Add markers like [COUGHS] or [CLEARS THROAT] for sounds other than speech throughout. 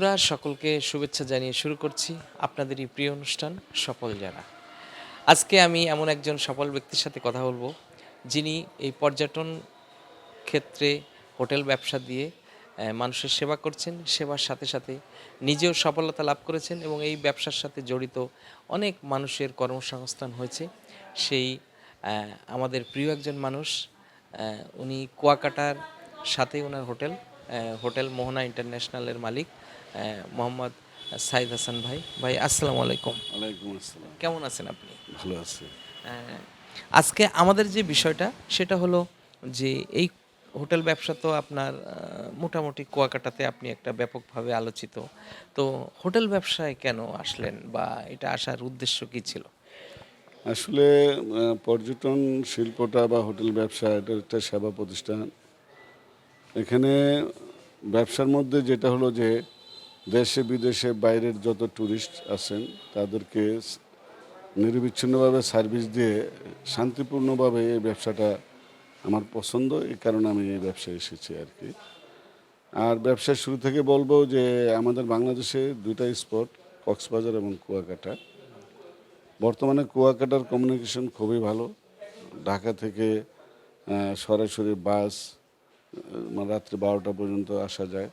বন্ধুরা, সকলকে শুভেচ্ছা জানিয়ে শুরু করছি আপনাদেরই প্রিয় অনুষ্ঠান, সফল যারা। আজকে আমি এমন একজন সফল ব্যক্তির সাথে কথা বলব, যিনি এই পর্যটন ক্ষেত্রে হোটেল ব্যবসা দিয়ে মানুষের সেবা করছেন, সেবার সাথে সাথে নিজেও সফলতা লাভ করেছেন এবং এই ব্যবসার সাথে জড়িত অনেক মানুষের কর্মসংস্থান হয়েছে। সেই আমাদের প্রিয় একজন মানুষ উনি কুয়াকাটার সাথে ওনার হোটেল হোটেল মোহনা ইন্টারন্যাশনালের মালিক। মোহাম্মদ সাইদ হাসান ভাই। ভাই আসসালামু আলাইকুম। ওয়ালাইকুম আসসালাম। কেমন আছেন আপনি? ভালো আছি। আজকে আমাদের যে বিষয়টা সেটা হলো যে এই হোটেল ব্যবসা তো আপনার মোটামুটি কুয়াকাটাতে আপনি একটা ব্যাপকভাবে আলোচিত। তো হোটেল ব্যবসায় কেন আসলেন বা এটা আসার উদ্দেশ্য কি ছিল? আসলে পর্যটন শিল্পটা বা হোটেল ব্যবসা এটা একটা সেবা প্রতিষ্ঠান। এখানে ব্যবসার মধ্যে যেটা হলো যে দেশে বিদেশে বাইরের যত ট্যুরিস্ট আছেন তাদেরকে নিরবিচ্ছিন্নভাবে সার্ভিস দিয়ে শান্তিপূর্ণভাবে এই ব্যবসাটা আমার পছন্দ। এই কারণে আমি এই ব্যবসায় এসেছি আর কি। আর ব্যবসার শুরু থেকে বলব যে আমাদের বাংলাদেশে দুইটা স্পট কক্সবাজার এবং কুয়াকাটা। বর্তমানে কুয়াকাটার কমিউনিকেশন খুবই ভালো। ঢাকা থেকে সরাসরি বাস আহ, রাত্রি বারোটা পর্যন্ত আসা যায়।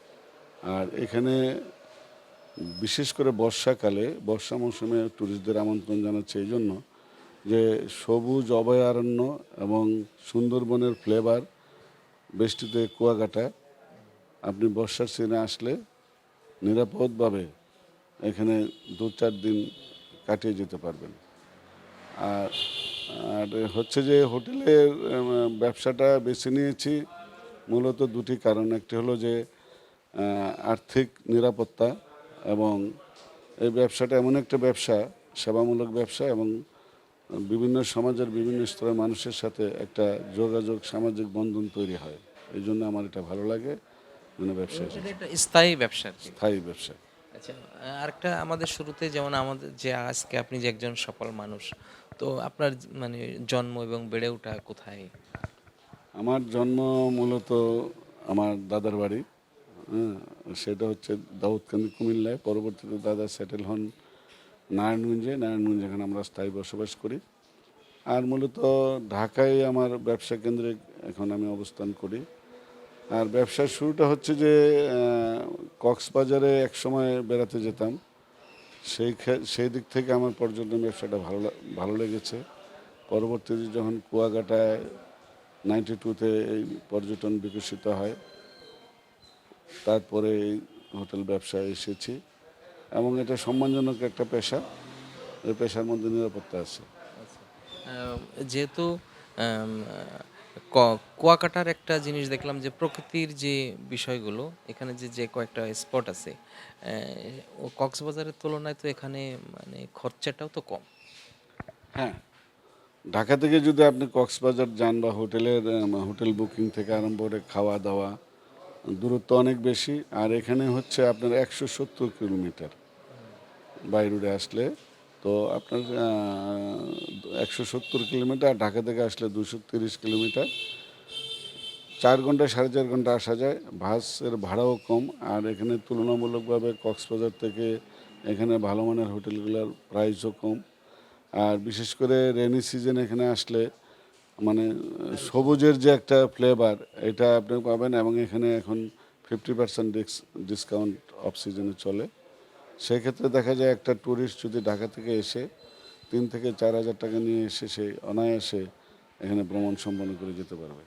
আর এখানে বিশেষ করে বর্ষাকালে, বর্ষা মৌসুমে ট্যুরিস্টদের আমন্ত্রণ জানাচ্ছে এই জন্য যে সবুজ, অভয়ারণ্য এবং সুন্দরবনের ফ্লেভার বেষ্টিতে কুয়াকাটা, আপনি বর্ষার সিজনে আসলে নিরাপদভাবে এখানে দু চার দিন কাটিয়ে যেতে পারবেন। আর আর হচ্ছে যে হোটেলের ব্যবসাটা বেছে নিয়েছি, মূলত দুটি কারণ। একটি হলো যে আর্থিক নিরাপত্তা এবং এই ব্যবসাটা এমন একটা ব্যবসা সেবামূলক ব্যবসা এবং বিভিন্ন সমাজের বিভিন্ন স্তরের মানুষের সাথে একটা যোগাযোগ সামাজিক বন্ধন তৈরি হয়। এই জন্য আমার এটা ভালো লাগে মানে ব্যবসা স্থায়ী ব্যবসা স্থায়ী ব্যবসা। আচ্ছা আরেকটা আমাদের শুরুতে যেমন আমাদের যে আজকে আপনি যে একজন সফল মানুষ তো আপনার মানে জন্ম এবং বেড়ে ওঠা কোথায়? আমার জন্ম মূলত আমার দাদার বাড়ি হ্যাঁ সেটা হচ্ছে দাউদকান্দি কুমিল্লায়। পরবর্তীতে দাদা সেটেল হন নারায়ণগঞ্জে। নারায়ণগঞ্জে এখানে আমরা স্থায়ী বসবাস করি। আর মূলত ঢাকায় আমার ব্যবসা কেন্দ্রে এখন আমি অবস্থান করি। আর ব্যবসার শুরুটা হচ্ছে যে কক্সবাজারে এক সময় বেড়াতে যেতাম। সেই সেই দিক থেকে আমার পর্যটন ব্যবসাটা ভালো ভালো লেগেছে। পরবর্তীতে যখন কুয়াকাটায় নাইনটি টুতে এই পর্যটন বিকশিত হয় তারপরে হোটেল ব্যবসায় এসেছি এবং এটা সম্মানজনক একটা পেশা। এই পেশার মধ্যে নিরাপত্তা আছে। যেহেতু ক- কুয়াকাটার একটা জিনিস দেখলাম যে প্রকৃতির যে বিষয়গুলো এখানে যে যে কয়েকটা স্পট আছে কক্সবাজারের তুলনায় তো এখানে মানে খরচাটাও তো কম। হ্যাঁ। ঢাকা থেকে যদি আপনি কক্সবাজার যান বা হোটেলের হোটেল বুকিং থেকে আরম্ভ করে খাওয়া দাওয়া দূরত্ব অনেক বেশি, আর এখানে হচ্ছে আপনার একশো সত্তর কিলোমিটার। বাই রোডে আসলে তো আপনার একশো সত্তর কিলোমিটার, ঢাকা থেকে আসলে দুশো তিরিশ কিলোমিটার। চার ঘণ্টা, সাড়ে চার ঘণ্টা আসা যায়, বাসের ভাড়াও কম, আর এখানে তুলনামূলকভাবে কক্সবাজার থেকে এখানে ভালো মানের হোটেলগুলোর প্রাইসও কম। আর বিশেষ করে রেনি সিজন এখানে আসলে মানে সবুজের যে একটা ফ্লেভার এটা আপনি পাবেন এবং এখানে এখন ফিফটি পার্সেন্ট ডিসকাউন্ট অফ সিজনে চলে। সেক্ষেত্রে দেখা যায় একটা ট্যুরিস্ট যদি ঢাকা থেকে এসে তিন থেকে চার হাজার টাকা নিয়ে এসে সে অনায়াসে এখানে ভ্রমণ সম্পন্ন করে যেতে পারবে।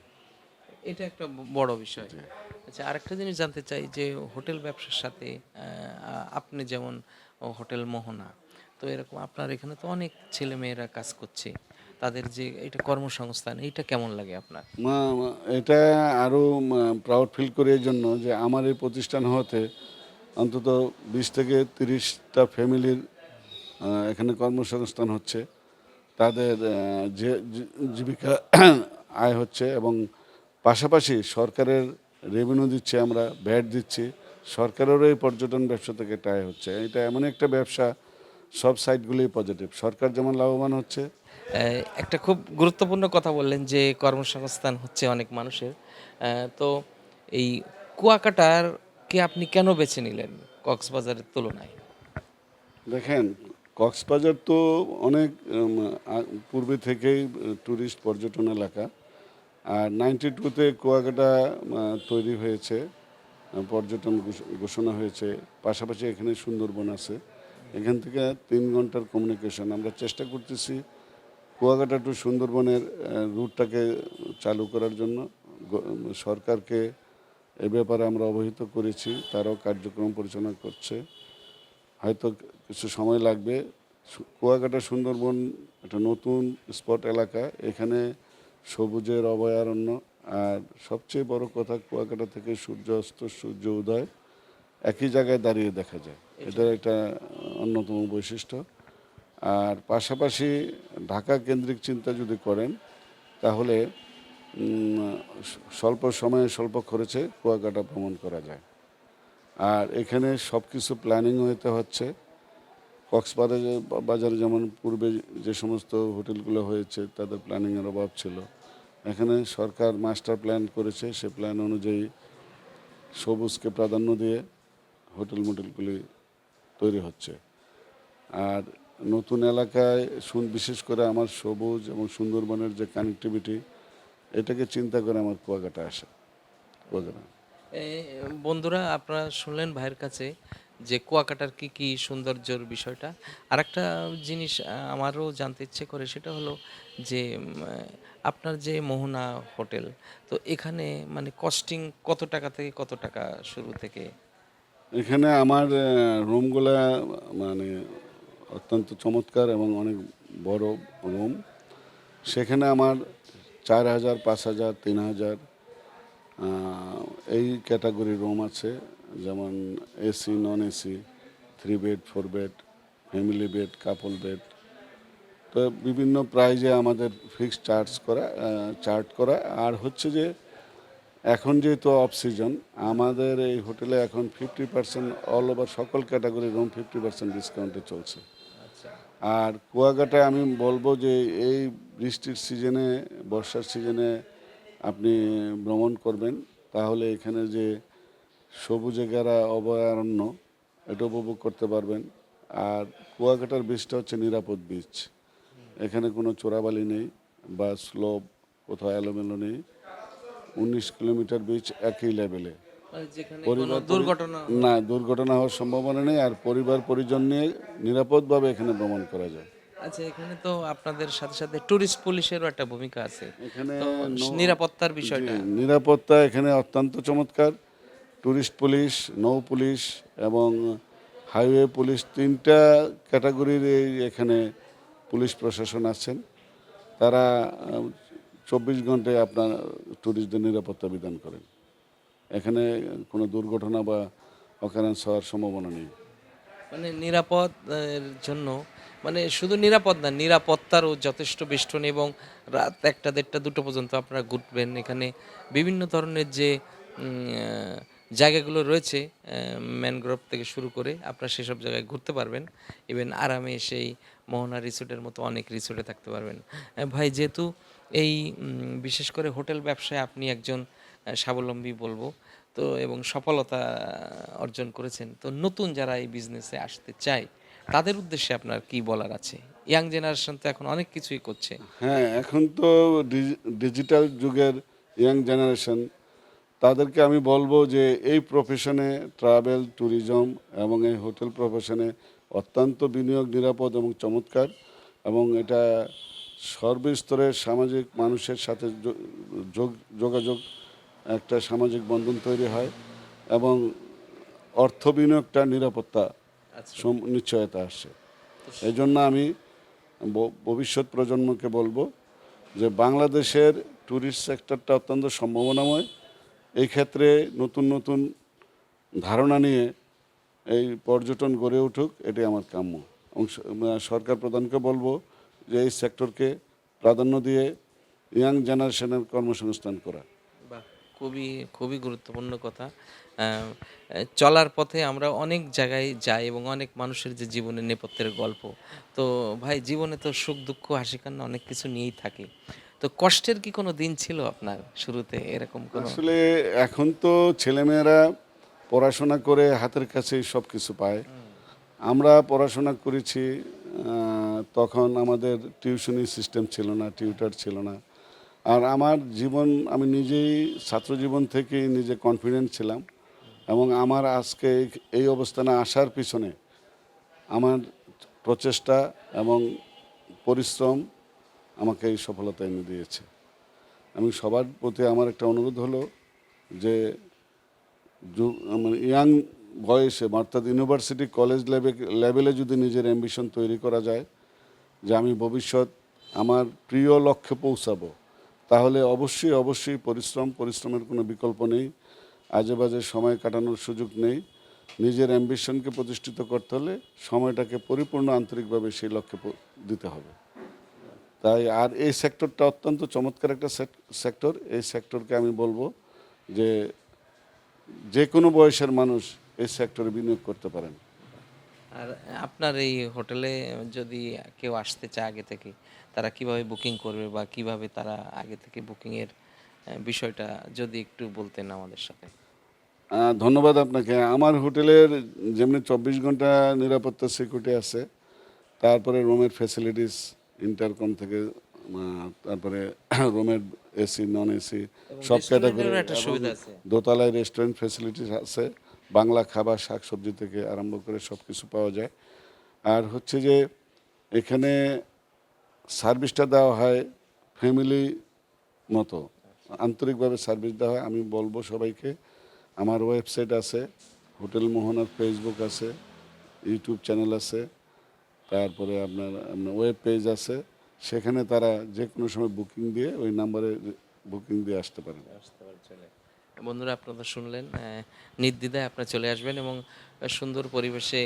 এটা একটা বড় বিষয়। আচ্ছা আরেকটা জিনিস জানতে চাই যে হোটেল ব্যবসার সাথে আপনি যেমন হোটেল মোহনা তো এরকম আপনার এখানে তো অনেক ছেলে মেয়েরা কাজ করছে। তাদের যে এটা কর্মসংস্থান, এইটা কেমন লাগে আপনার? এটা আরও প্রাউড ফিল করি এই জন্য যে আমার এই প্রতিষ্ঠান হতে অন্তত বিশ থেকে তিরিশটা ফ্যামিলির এখানে কর্মসংস্থান হচ্ছে। তাদের যে জীবিকা [CLEARS THROAT] আয় হচ্ছে এবং পাশাপাশি সরকারের রেভিনিউ দিচ্ছে আমরা ভ্যাট দিচ্ছি। সরকারেরও এই পর্যটন ব্যবসা থেকে আয় হচ্ছে। এটা এমন একটা ব্যবসা, সব সাইডগুলোই পজিটিভ সরকার যেমন লাভবান হচ্ছে একটা খুব গুরুত্বপূর্ণ কথা বললেন যে কর্মসংস্থান হচ্ছে অনেক মানুষের। তো এই কুয়াকাটার কে আপনি কেন বেছে নিলেন কক্সবাজারের তুলনায়? দেখেন, কক্সবাজার তো অনেক পূর্বে থেকেই ট্যুরিস্ট পর্যটন এলাকা। আর নাইনটি টুতে কুয়াকাটা তৈরি হয়েছে পর্যটন ঘোষণা হয়েছে। পাশাপাশি এখানে সুন্দরবন আছে। এখান থেকে তিন ঘণ্টার কমিউনিকেশন আমরা চেষ্টা করতেছি কুয়াকাটা টু সুন্দরবনের রুটটাকে চালু করার জন্য সরকারকে এ ব্যাপারে আমরা অবহিত করেছি তারাও কার্যক্রম পরিচালনা করছে। হয়তো কিছু সময় লাগবে। কুয়াকাটা সুন্দরবন একটা নতুন স্পট এলাকা এখানে সবুজের অভয়ারণ্য আর সবচেয়ে বড় কথা কুয়াকাটা থেকে সূর্য অস্ত সূর্য উদয় একই জায়গায় দাঁড়িয়ে দেখা যায়। এটার একটা অন্যতম বৈশিষ্ট্য। আর পাশাপাশি ঢাকা কেন্দ্রিক চিন্তা যদি করেন, তাহলে স্বল্প সময়ে স্বল্প খরচে কুয়াকাটা ভ্রমণ করা যায়। আর এখানে সব কিছু প্ল্যানিং হতে হচ্ছে। কক্সবাজারে, বাজারে যেমন পূর্বে যে সমস্ত হোটেলগুলো হয়েছে, তাদের প্ল্যানিংয়ের অভাব ছিল। এখানে সরকার মাস্টার প্ল্যান করেছে, সে প্ল্যান অনুযায়ী সবুজকে প্রাধান্য দিয়ে হোটেল মোটেলগুলি তৈরি হচ্ছে। আর নতুন এলাকায় সুন- বিশেষ করে আমার সবুজ এবং সুন্দরবনের যে কানেক্টিভিটি এটাকে চিন্তা করে আমার কুয়াকাটা আসে কুয়াকাটা। বন্ধুরা আপনারা শুনলেন ভাইয়ের কাছে যে কুয়াকাটার কি কি সৌন্দর্যর বিষয়টা। আর একটা জিনিস আমারও জানতে ইচ্ছে করে সেটা হলো যে আপনার যে মোহনা হোটেল তো এখানে মানে কস্টিং কত টাকা থেকে কত টাকা শুরু থেকে? এখানে আমার রুমগুলা মানে অত্যন্ত চমৎকার এবং অনেক বড় রুম। সেখানে আমার চার হাজার, পাঁচ হাজার, তিন হাজার এই ক্যাটাগরি রুম আছে। যেমন AC non AC three bed, four bed, family bed, couple bed. তো বিভিন্ন প্রাইজে আমাদের ফিক্সড চার্জ করা চার্ট করা। আর হচ্ছে যে, এখন যেহেতু অফ সিজন আমাদের এই হোটেলে এখন ফিফটি পার্সেন্ট অল ওভার সকল ক্যাটাগরি রুম ফিফটি পার্সেন্ট ডিসকাউন্টে চলছে। আর কুয়াকাটায় আমি বলব যে এই বৃষ্টির সিজনে, বর্ষার সিজনে আপনি ভ্রমণ করবেন। তাহলে এখানে যে সবুজে ঘেরা অভয়ারণ্য, এটা উপভোগ করতে পারবেন। আর কুয়াকাটার বীচটা হচ্ছে নিরাপদ বীজ এখানে কোনো চোরাবালি নেই বা স্লোপ কোথাও এলোমেলো নেই। উনিশ কিলোমিটার বীচ একই লেভেলে পরিবার দুর্ঘটনা না দুর্ঘটনা হওয়ার সম্ভাবনা নেই আর পরিবার পরিজন নিয়ে নিরাপদভাবে এখানে ভ্রমণ করা যায়। আচ্ছা এখানে তো আপনাদের সাথে সাথে টুরিস্ট পুলিশেরও একটা ভূমিকা আছে। এখানে নিরাপত্তার বিষয়টা? নিরাপত্তা এখানে অত্যন্ত চমৎকার। টুরিস্ট পুলিশ নৌ পুলিশ এবং হাইওয়ে পুলিশ তিনটা ক্যাটাগরির এই এখানে পুলিশ প্রশাসন আছেন। তারা চব্বিশ ঘন্টায় আপনার টুরিস্টদের নিরাপত্তা বিধান করেন। এখানে কোনো দুর্ঘটনা বা অকারেন্স হওয়ার সম্ভাবনা নেই। মানে নিরাপদের জন্য মানে শুধু নিরাপদ না, নিরাপত্তারও যথেষ্ট বেষ্টন এবং রাত একটা, দেড়টা, দুটো পর্যন্ত আপনারা ঘুরবেন। এখানে বিভিন্ন ধরনের যে জায়গাগুলো রয়েছে ম্যানগ্রোভ থেকে শুরু করে আপনারা সেসব জায়গায় ঘুরতে পারবেন। ইভেন আরামে সেই মোহনা রিসোর্টের মতো অনেক রিসোর্টে থাকতে পারবেন। ভাই, যেহেতু এই বিশেষ করে হোটেল ব্যবসায় আপনি একজন স্বাবলম্বী বলব। তো এবং সফলতা অর্জন করেছেন। তো নতুন যারা এই বিজনেসে আসতে চায়, তাদের উদ্দেশ্যে আপনার কি বলার আছে? ইয়াং জেনারেশন তো এখন অনেক কিছুই করছে। হ্যাঁ এখন তো ডিজিটাল যুগের ইয়াং জেনারেশন তাদেরকে আমি বলব যে এই প্রফেশনে ট্রাভেল ট্যুরিজম এবং এই হোটেল প্রফেশনে অত্যন্ত বিনিয়োগ, নিরাপদ এবং চমৎকার এবং এটা সর্বস্তরের সামাজিক মানুষের সাথে যোগাযোগ একটা সামাজিক বন্ধন তৈরি হয় এবং অর্থ বিনিয়োগটা নিরাপত্তা আচ্ছা। নিশ্চয়তা আসছে এই জন্য আমি ভবিষ্যৎ প্রজন্মকে বলব যে বাংলাদেশের ট্যুরিস্ট সেক্টরটা অত্যন্ত সম্ভাবনাময়। এই ক্ষেত্রে নতুন নতুন ধারণা নিয়ে এই পর্যটন গড়ে উঠুক এটি আমার কাম্য। সরকার প্রধানকে বলব যে এই সেক্টরকে প্রাধান্য দিয়ে ইয়াং জেনারেশনের কর্মসংস্থান করা। খুবই খুবই গুরুত্বপূর্ণ কথা। চলার পথে আমরা অনেক জায়গায় যাই এবং অনেক মানুষের যে জীবনের নেপথ্যের গল্প। তো ভাই জীবনে তো সুখ দুঃখ হাসি কান্না অনেক কিছু নিয়েই থাকে। তো কষ্টের কি কোনো দিন ছিল আপনার শুরুতে এরকম কোনো? আসলে এখন তো ছেলেমেয়েরা পড়াশোনা করে হাতের কাছেই সব কিছু পায় আমরা পড়াশোনা করেছি তখন আমাদের টিউশনি সিস্টেম ছিল না টিউটার ছিল না। আর আমার জীবন, আমি নিজেই ছাত্র জীবন থেকেই নিজে কনফিডেন্ট ছিলাম এবং আমার আজকে এই- অবস্থানে আসার পিছনে আমার প্রচেষ্টা এবং পরিশ্রম আমাকে এই সফলতা এনে দিয়েছে। আমি সবার প্রতি আমার একটা অনুরোধ হলো যে যু- মানে ইয়াং বয়সে অর্থাৎ ইউনিভার্সিটি কলেজ লেভেলে যদি নিজের অ্যাম্বিশন তৈরি করা যায়, যে আমি ভবিষ্যৎ আমার প্রিয় লক্ষ্যে পৌঁছাবো তাহলে অবশ্যই অবশ্যই পরিশ্রম, পরিশ্রমের কোনো বিকল্প নেই। আজে বাজে সময় কাটানোর সুযোগ নেই। নিজের অ্যাম্বিশনকে প্রতিষ্ঠিত করতে হলে সময়টাকে পরিপূর্ণ আন্তরিকভাবে সেই লক্ষ্যে দিতে হবে। তাই আর এই সেক্টরটা অত্যন্ত চমৎকার একটা সেক্টর এই সেক্টরকে আমি বলব যে যে কোনো বয়সের মানুষ এই সেক্টরে বিনিয়োগ করতে পারেন। আর আপনার এই হোটেলে যদি কেউ আসতে চায় আগে থেকে তারা কীভাবে বুকিং করবে বা কীভাবে তারা আগে থেকে বুকিংয়ের বিষয়টা যদি একটু বলতেন আমাদের সাথে। ধন্যবাদ আপনাকে। আমার হোটেলের যেমনি চব্বিশ ঘণ্টা নিরাপত্তা সিকিউরিটি আছে তারপরে রুমের ফ্যাসিলিটিস ইন্টারকম থেকে তারপরে [COUGHS] রুমের এসি নন এসি সব ক্যাটাগরি একটা সুবিধা আছে। দোতলায় রেস্টুরেন্ট ফ্যাসিলিটিস আছে। বাংলা খাবার, শাকসবজি থেকে আরম্ভ করে সব কিছু পাওয়া যায়। আর হচ্ছে যে এখানে সার্ভিসটা দেওয়া হয় ফ্যামিলি মতো। আন্তরিকভাবে সার্ভিস দেওয়া হয়। আমি বলব সবাইকে, আমার ওয়েবসাইট আছে, হোটেল মোহনার ফেসবুক আছে, ইউটিউব চ্যানেল আছে, তারপরে আপনার আপনার ওয়েব পেজ আছে। সেখানে তারা যে কোনো সময় বুকিং দিয়ে ওই নাম্বারে বুকিং দিয়ে আসতে পারেন আসতে পারে বন্ধুরা, আপনারা শুনলেন নির্দ্বিধায় আপনারা চলে আসবেন এবং সুন্দর পরিবেশে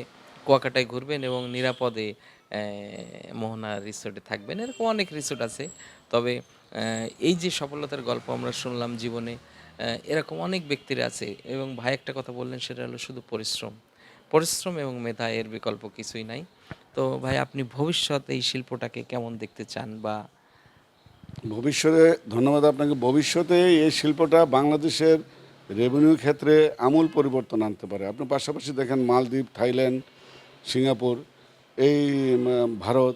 কুয়াকাটায় ঘুরবেন এবং নিরাপদে মোহনা রিসোর্টে থাকবেন। এরকম অনেক রিসোর্ট আছে। তবে এই যে সফলতার গল্প আমরা শুনলাম জীবনে এরকম অনেক ব্যক্তির আছে এবং ভাই একটা কথা বললেন, সেটা হলো শুধু পরিশ্রম। পরিশ্রম এবং মেধা এর বিকল্প কিছুই নাই। তো ভাই, আপনি ভবিষ্যতে এই শিল্পটাকে কেমন দেখতে চান বা ভবিষ্যতে, ধন্যবাদ আপনাকে, ভবিষ্যতে এই শিল্পটা বাংলাদেশের রেভিনিউ ক্ষেত্রে আমূল পরিবর্তন আনতে পারে। আপনি পাশাপাশি দেখেন মালদ্বীপ, থাইল্যান্ড, সিঙ্গাপুর, এই ভারত,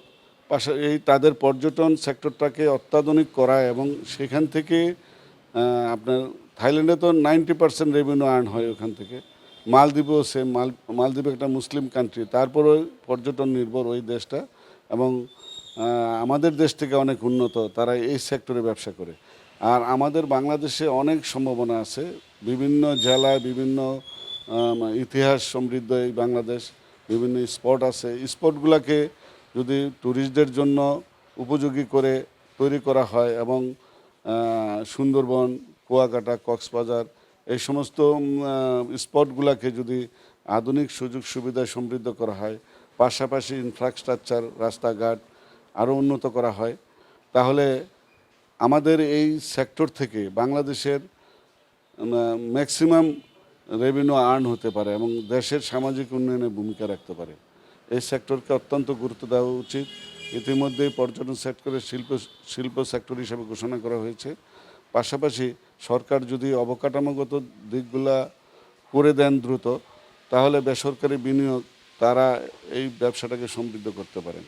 পাশা, এই তাদের পর্যটন সেক্টরটাকে অত্যাধুনিক করা এবং সেখান থেকে আপনার, থাইল্যান্ডে তো নাইনটি পার্সেন্ট রেভিনিউ আর্ন হয় ওখান থেকে। মালদ্বীপেও সেম মাল, মালদ্বীপ একটা মুসলিম কান্ট্রি তারপরেও পর্যটন নির্ভর ওই দেশটা এবং আমাদের দেশ থেকে অনেক উন্নত, তারা এই সেক্টরে ব্যবসা করে। আর আমাদের বাংলাদেশে অনেক সম্ভাবনা আছে, বিভিন্ন জেলায় বিভিন্ন ইতিহাস সমৃদ্ধ এই বাংলাদেশ, বিভিন্ন স্পট আছে। স্পটগুলোকে যদি ট্যুরিস্টদের জন্য উপযোগী করে তৈরি করা হয় এবং সুন্দরবন, কুয়াকাটা, কক্সবাজার, এই সমস্ত স্পটগুলোকে যদি আধুনিক সুযোগ সুবিধা সমৃদ্ধ করা হয়, পাশাপাশি ইনফ্রাস্ট্রাকচার রাস্তাঘাট আরও উন্নত করা হয়। তাহলে আমাদের এই সেক্টর থেকে বাংলাদেশের ম্যাক্সিমাম রেভিনিউ আর্ন হতে পারে এবং দেশের সামাজিক উন্নয়নে ভূমিকা রাখতে পারে। এই সেক্টরকে অত্যন্ত গুরুত্ব দেওয়া উচিত। ইতিমধ্যেই পর্যটন সেক্টরের শিল্প শিল্প সেক্টর হিসেবে ঘোষণা করা হয়েছে। পাশাপাশি সরকার যদি অবকাঠামোগত দিকগুলা করে দেন দ্রুত, তাহলে বেসরকারি বিনিয়োগ তারা এই ব্যবসাটাকে সমৃদ্ধ করতে পারেন।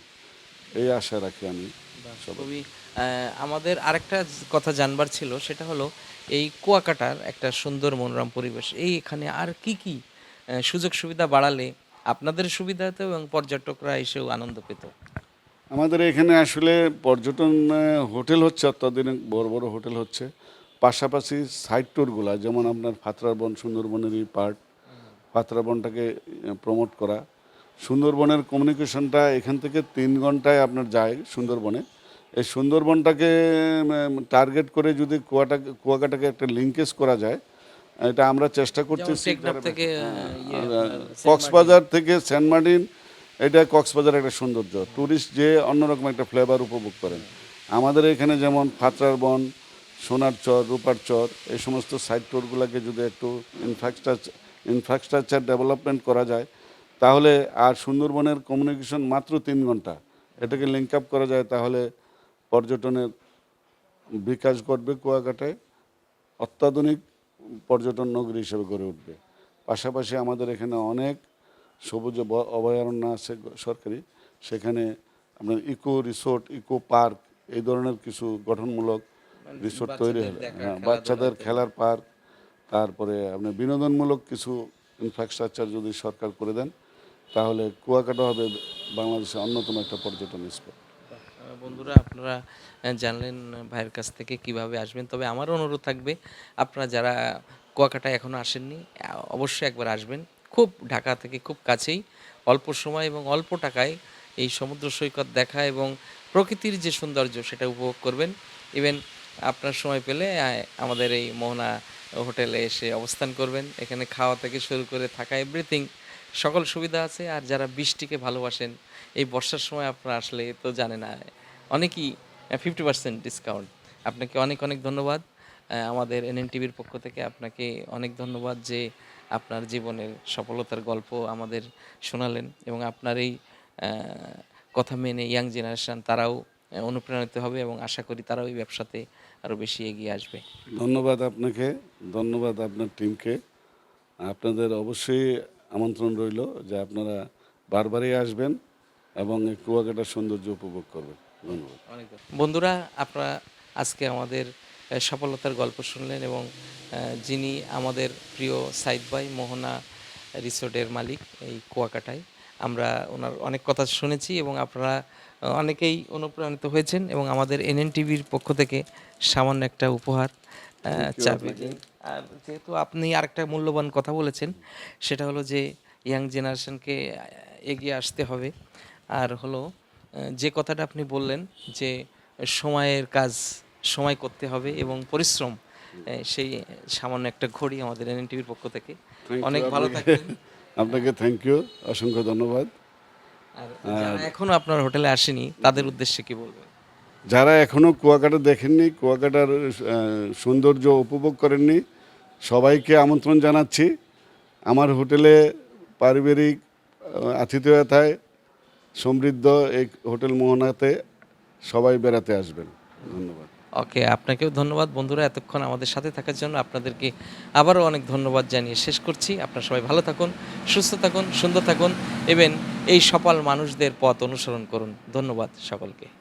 এই আশা রাখি আমি খুবই আমাদের আরেকটা কথা জানবার ছিল সেটা হলো এই কুয়াকাটার একটা সুন্দর মনোরম পরিবেশ। এই এখানে আর কি কি সুযোগ সুবিধা বাড়ালে আপনাদের সুবিধা হতো এবং পর্যটকরা এসেও আনন্দ পেত? আমাদের এখানে আসলে পর্যটন হোটেল হচ্ছে অত্যাধুনিক বড় বড় হোটেল হচ্ছে। পাশাপাশি সাইড ট্যুরগুলা যেমন আপনার ফাতরাবন সুন্দরবনেরই পার্ট ফাতরাবনটাকে প্রমোট করা। সুন্দরবনের কমিউনিকেশনটা এখান থেকে তিন ঘন্টায় আপনার যায় সুন্দরবনে। এই সুন্দরবনটাকে টার্গেট করে যদি কুয়াটা কুয়াকাটাকে একটা লিঙ্কেজ করা যায় এটা আমরা চেষ্টা করছি ইয়ে কক্সবাজার থেকে সেন্ট মার্টিন এটা কক্সবাজার একটা সৌন্দর্য। ট্যুরিস্ট যে অন্যরকম একটা ফ্লেভার উপভোগ করেন। আমাদের এখানে যেমন ফাতরার বন সোনার চর রূপার চর এই সমস্ত সাইড ট্যুরগুলোকে যদি একটু ইনফ্রাস্ট্রাকচার ইনফ্রাস্ট্রাকচার ডেভেলপমেন্ট করা যায় তাহলে আর সুন্দরবনের কমিউনিকেশন মাত্র তিন ঘণ্টা। এটাকে লিঙ্ক আপ করা যায় তাহলে পর্যটনের বিকাশ ঘটবে কুয়াকাটায় অত্যাধুনিক পর্যটন নগরী হিসেবে গড়ে উঠবে। পাশাপাশি আমাদের এখানে অনেক সবুজ অভয়ারণ্য আছে সরকারি। সেখানে আপনার ইকো রিসোর্ট ইকো পার্ক এই ধরনের কিছু গঠনমূলক রিসোর্ট তৈরি হলে হ্যাঁ বাচ্চাদের খেলার পার্ক তারপরে আপনার বিনোদনমূলক কিছু ইনফ্রাস্ট্রাকচার যদি সরকার করে দেন তাহলে কুয়াকাটা হবে বাংলাদেশের অন্যতম একটা পর্যটন স্পট। বন্ধুরা, আপনারা জানলেন ভাইয়ের কাছ থেকে কীভাবে আসবেন, তবে আমারও অনুরোধ থাকবে, আপনারা যারা কুয়াকাটায় এখনও আসেননি অবশ্যই একবার আসবেন। খুব ঢাকা থেকে খুব কাছেই, অল্প সময় এবং অল্প টাকায় এই সমুদ্র সৈকত দেখা এবং প্রকৃতির যে সৌন্দর্য সেটা উপভোগ করবেন। ইভেন আপনার সময় পেলে আমাদের এই মোহনা হোটেলে এসে অবস্থান করবেন। এখানে খাওয়া থেকে শুরু করে থাকা এভরিথিং সকল সুবিধা আছে আর যারা বৃষ্টিকে ভালোবাসেন, এই বর্ষার সময় আপনারা আসলে তো জানে না, অনেকই ফিফটি পার্সেন্ট ডিসকাউন্ট আপনাকে অনেক অনেক ধন্যবাদ। আমাদের এনএন টিভির পক্ষ থেকে আপনাকে অনেক ধন্যবাদ যে আপনার জীবনের সফলতার গল্প আমাদের শোনালেন এবং আপনার এই কথা মেনে ইয়াং জেনারেশন তারাও অনুপ্রাণিত হবে এবং আশা করি তারাও এই ব্যবসাতে আরও বেশি এগিয়ে আসবে। ধন্যবাদ আপনাকে, ধন্যবাদ আপনার টিমকে আপনাদের অবশ্যই আমন্ত্রণ রইল যে আপনারা বারবারই আসবেন এবং এই কুয়াকাটার সৌন্দর্য উপভোগ করবেন। ধন্যবাদ। অনেক বন্ধুরা আপনারা আজকে আমাদের সফলতার গল্প শুনলেন এবং যিনি আমাদের প্রিয় সাইদ ভাই মোহনা রিসোর্টের মালিক এই কুয়াকাটায় আমরা ওনার অনেক কথা শুনেছি এবং আপনারা অনেকেই অনুপ্রাণিত হয়েছেন এবং আমাদের এনএন টিভির পক্ষ থেকে সামান্য একটা উপহার চাবি। আর যেহেতু আপনি আরেকটা মূল্যবান কথা বলেছেন সেটা হলো যে ইয়াং জেনারেশনকে এগিয়ে আসতে হবে। আর হলো যে কথাটা আপনি বললেন যে সময়ের কাজ সময় করতে হবে এবং পরিশ্রম সেই সামান্য একটা ঘড়ি আমাদের এনএন টিভির পক্ষ থেকে। অনেক ভালো। থাকবেন। আপনাকে থ্যাংক ইউ অসংখ্য ধন্যবাদ। আর এখনও আপনার হোটেলে আসেনি তাদের উদ্দেশ্যে কি বলবেন? যারা এখনও কুয়াকাটা দেখেননি, কুয়াকাটার সৌন্দর্য উপভোগ করেননি, সবাইকে আমন্ত্রণ জানাচ্ছি। আমার হোটেলে পারিবারিক আতিথেয়তায় সমৃদ্ধ এই হোটেল মোহনাতে সবাই বেড়াতে আসবেন। ধন্যবাদ। ওকে, আপনাকেও ধন্যবাদ। বন্ধুরা, এতক্ষণ আমাদের সাথে থাকার জন্য আপনাদেরকে আবারও অনেক ধন্যবাদ জানিয়ে শেষ করছি। আপনারা সবাই ভালো থাকুন, সুস্থ থাকুন, সুন্দর থাকুন। এবং এই সফল মানুষদের পথ অনুসরণ করুন। ধন্যবাদ সকলকে।